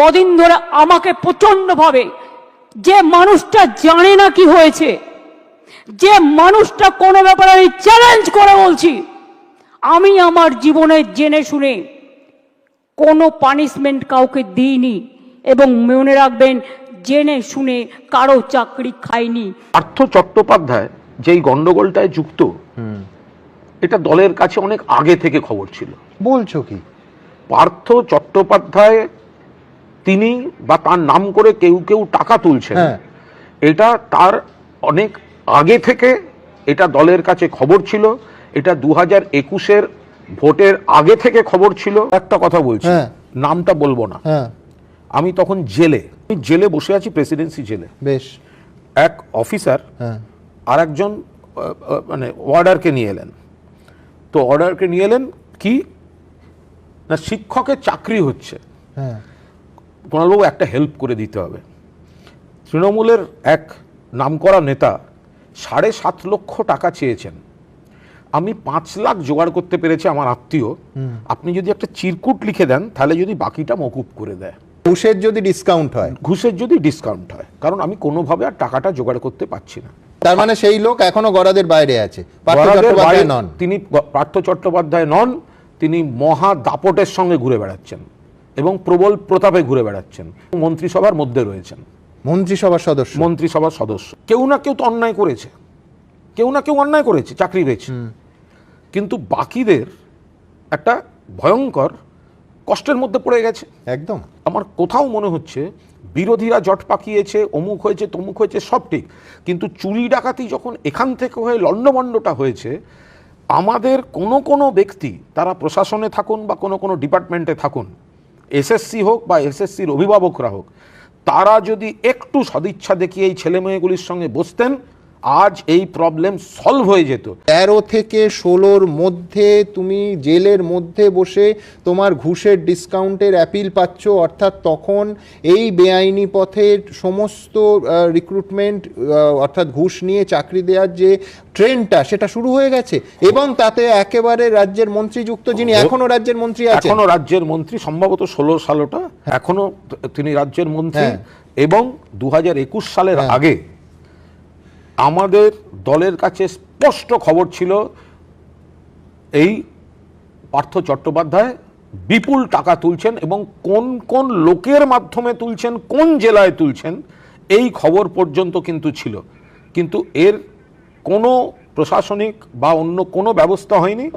কদিন ধরে আমাকে প্রচন্ডভাবে যে মানুষটা জানে না কি হয়েছে যে মানুষটা কোনো ব্যাপারে আমি চ্যালেঞ্জ করে বলছি আমি আমার জীবনে জেনে শুনে কোনো পানিশমেন্ট কাউকে দিইনি এবং মনে রাখবেন জেনে শুনে কারও চাকরি খাইনি। পার্থ চট্টোপাধ্যায় যেই গন্ডগোলটায় যুক্ত এটা দলের কাছে অনেক আগে থেকে খবর ছিল। বলছো কি? পার্থ চট্টোপাধ্যায় তিনি বা তার নাম করে কেউ কেউ টাকা তুলছেন। হ্যাঁ। এটা তার অনেক আগে থেকে এটা দলের কাছে খবর ছিল। এটা দু হাজার একুশের ভোটের আগে থেকে খবর ছিল। একটা কথা বলছি হ্যাঁ। নামটা বলব না। হ্যাঁ। আমি তখন জেলে আমি জেলে বসে আছি প্রেসিডেন্সি জেলে। বেশ। এক অফিসার আর একজন মানে অর্ডারকে নিয়ে এলেন। তো অর্ডারকে নিয়ে এলেন কি? না শিক্ষকের চাকরি হচ্ছে। হ্যাঁ। কুণালবাবু একটা হেল্প করে দিতে হবে। তৃণমূলের এক নামকরা নেতা সাড়ে সাত লক্ষ টাকা চেয়েছেন। আমি পাঁচ লাখ জোগাড় করতে পেরেছি আমার আত্মীয়। আপনি যদি একটা চিরকুট লিখে দেন তাহলে যদি বাকিটা মকুব করে দেয়। ঘুষের যদি ডিসকাউন্ট হয়। ঘুষের যদি ডিসকাউন্ট হয় কারণ আমি কোনোভাবে আর টাকাটা জোগাড় করতে পারছি না। তার মানে সেই লোক এখনও গরাদের বাইরে আছে। নন। তিনি পার্থ চট্টোপাধ্যায় নন তিনি মহা দাপটের সঙ্গে ঘুরে বেড়াচ্ছেন। এবং প্রবল প্রতাপে ঘুরে বেড়াচ্ছেন। মন্ত্রিসভার মধ্যে রয়েছেন। মন্ত্রিসভার সদস্য। মন্ত্রিসভার সদস্য। কেউ না কেউ তো অন্যায় করেছে। কেউ না কেউ অন্যায় করেছে চাকরি পেয়েছে। কিন্তু বাকিদের একটা ভয়ঙ্কর কষ্টের মধ্যে পড়ে গেছে। একদম। আমার কোথাও মনে হচ্ছে বিরোধীরা জট পাকিয়েছে অমুক হয়েছে তমুক হয়েছে সব ঠিক। কিন্তু চুরি ডাকাতি যখন এখান থেকে হয়ে লণ্ডভণ্ডটা হয়েছে আমাদের কোনো কোনো ব্যক্তি তারা প্রশাসনে থাকুন বা কোনো কোনো ডিপার্টমেন্টে থাকুন এসএসসি হোক বা এসএসসির অভিভাবকরা হোক, তারা যদি একটু সদিচ্ছা দেখিয়ে এই ছেলেমেয়েগুলির সঙ্গে বসতেন আজ এই প্রবলেম সলভ হয়ে যেত তেরো থেকে ষোলোর মধ্যে তুমি জেলের মধ্যে বসে তোমার ঘুষের ডিসকাউন্টের অ্যাপিল পাচ্ছ অর্থাৎ তখন এই বেআইনি পথের সমস্ত রিক্রুটমেন্ট অর্থাৎ ঘুষ নিয়ে চাকরি দেওয়ার যে ট্রেন্ডটা সেটা শুরু হয়ে গেছে এবং তাতে একেবারে রাজ্যের মন্ত্রী যুক্ত যিনি এখনও রাজ্যের মন্ত্রী আছেন এখনও রাজ্যের মন্ত্রী সম্ভবত ষোলো সালটা এখনও তিনি রাজ্যের মন্ত্রী হ্যাঁ। এবং দু একুশ সালের হ্যাঁ। আগে আমাদের দলের কাছে স্পষ্ট খবর ছিল এই পার্থ চট্টোপাধ্যায় বিপুল টাকা তুলছেন এবং কোন কোন লোকের মাধ্যমে তুলছেন, কোন জেলায় তুলছেন, এই খবর পর্যন্ত কিন্তু ছিল। কিন্তু এর কোনো প্রশাসনিক বা অন্য কোনো ব্যবস্থা হয়নি।